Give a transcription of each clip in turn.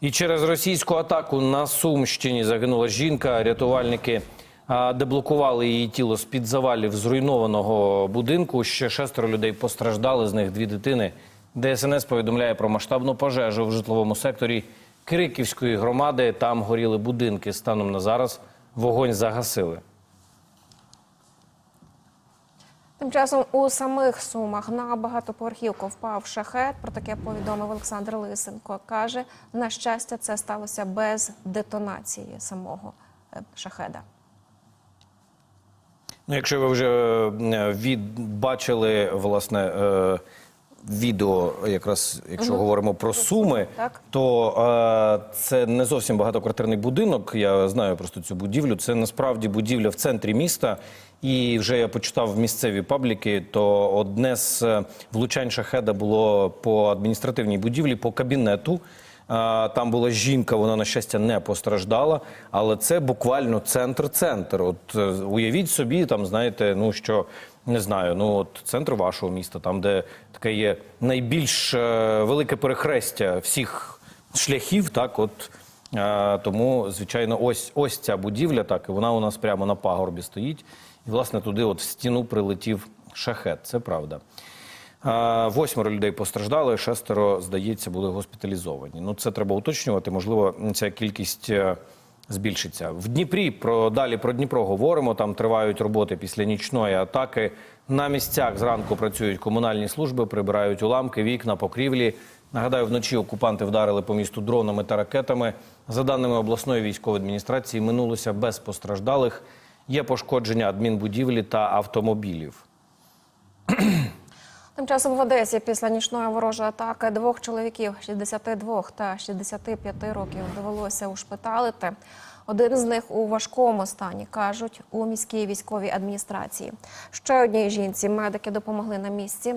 І через російську атаку на Сумщині загинула жінка. Рятувальники деблокували її тіло з під завалів зруйнованого будинку. Ще шестеро людей постраждали, з них дві дитини. ДСНС повідомляє про масштабну пожежу в житловому секторі Криківської громади. Там горіли будинки. Станом на зараз вогонь загасили. Тим часом у самих сумах на багатоповерхівку впав шахет. Про таке повідомив Олександр Лисенко. каже, на щастя, це сталося без детонації самого е, шахеда. Ну, якщо ви вже відбачили, від бачили власне е, відео, якраз якщо говоримо про суми, Так. то е, це не зовсім багатоквартирний будинок. Я знаю просто цю будівлю. Це насправді будівля в центрі міста. І вже я почитав місцеві пабліки, то одне з е, влучань шахеда було по адміністративній будівлі, по кабінету. А, Там була жінка, вона на щастя не постраждала, але це буквально центр-центр. От е, уявіть собі, там знаєте, ну що не знаю, ну от центр вашого міста, там де таке є найбільш е, велике перехрестя всіх шляхів, так от. е, тому, звичайно, ось ось ця будівля, так і вона у нас прямо на пагорбі стоїть. І, власне, туди, от в стіну, прилетів шахет. Це правда. Восьмеро людей постраждали, шестеро, здається, були госпіталізовані. Ну, це треба уточнювати. Можливо, ця кількість е, збільшиться. В Дніпрі про далі про Дніпро говоримо. Там тривають роботи після нічної атаки. На місцях зранку працюють комунальні служби, прибирають уламки, вікна, покрівлі. Нагадаю, вночі окупанти вдарили по місту дронами та ракетами. За даними обласної військової адміністрації, минулося без постраждалих. Є пошкодження адмінбудівлі та автомобілів. Тим часом в Одесі після нічної ворожої атаки двох чоловіків 62 та 65 років довелося ушпиталити. Один з них у важкому стані кажуть у міській військовій адміністрації. Ще одній жінці медики допомогли на місці.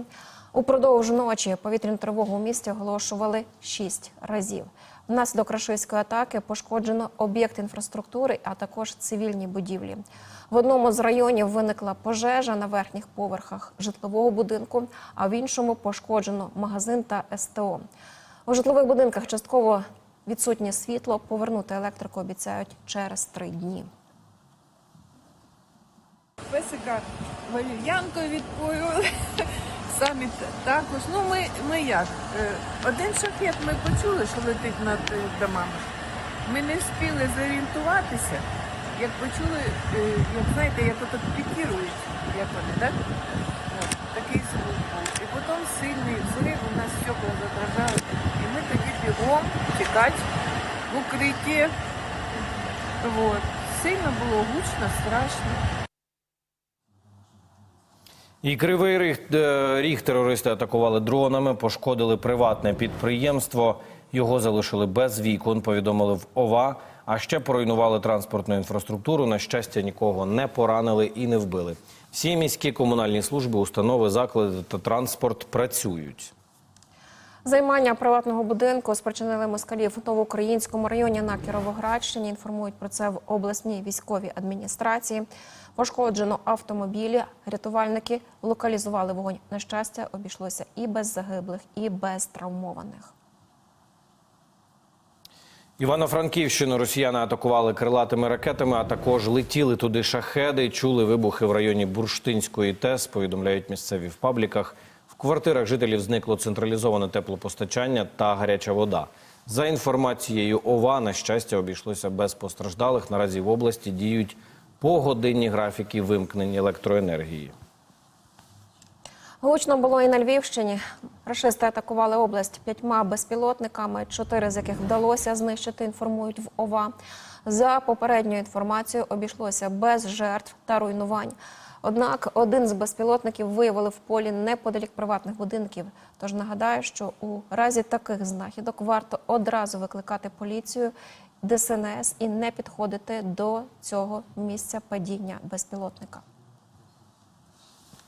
Упродовж ночі повітряну тривогу у місті оголошували шість разів. Внаслідок рашистської атаки пошкоджено об'єкт інфраструктури, а також цивільні будівлі. В одному з районів виникла пожежа на верхніх поверхах житлового будинку, а в іншому пошкоджено магазин та СТО. У житлових будинках частково відсутнє світло. Повернути електрику обіцяють через три дні. Песика валір'янку відпоювали. Самі т- також. Ну ми, ми як? е, Один шахет ми почули, що летить над е, домами. Ми не встигли зорієнтуватися, як почули, е, як знаєте, як ото пікірують, як вони, так? От, такий звук був. І потім сильний взрив, у нас стекла задрожали. І ми тоді бігом тікати в укритті. Вот. Сильно було гучно, страшно. І кривий ріг, е, ріг терористи атакували дронами, пошкодили приватне підприємство. Його залишили без вікон, повідомили в ОВА. А ще поруйнували транспортну інфраструктуру. На щастя, нікого не поранили і не вбили. Всі міські комунальні служби, установи, заклади та транспорт працюють. Займання приватного будинку спричинили москалів в новоукраїнському районі на Кіровоградщині. Інформують про це в обласній військовій адміністрації. Пошкоджено автомобілі. Рятувальники локалізували вогонь. На щастя, обійшлося і без загиблих, і без травмованих. Івано-Франківщину росіяни атакували крилатими ракетами, а також летіли туди шахеди. Чули вибухи в районі Бурштинської ТЕС. Повідомляють місцеві в пабліках. В квартирах жителів зникло централізоване теплопостачання та гаряча вода. За інформацією ОВА, на щастя, обійшлося без постраждалих. Наразі в області діють погодинні графіки вимкнення електроенергії. Гучно було і на Львівщині. Рашисти атакували область п'ятьма безпілотниками, чотири з яких вдалося знищити. Інформують в ОВА. За попередньою інформацією, обійшлося без жертв та руйнувань. Однак один з безпілотників виявили в полі неподалік приватних будинків. Тож нагадаю, що у разі таких знахідок варто одразу викликати поліцію, ДСНС і не підходити до цього місця падіння безпілотника.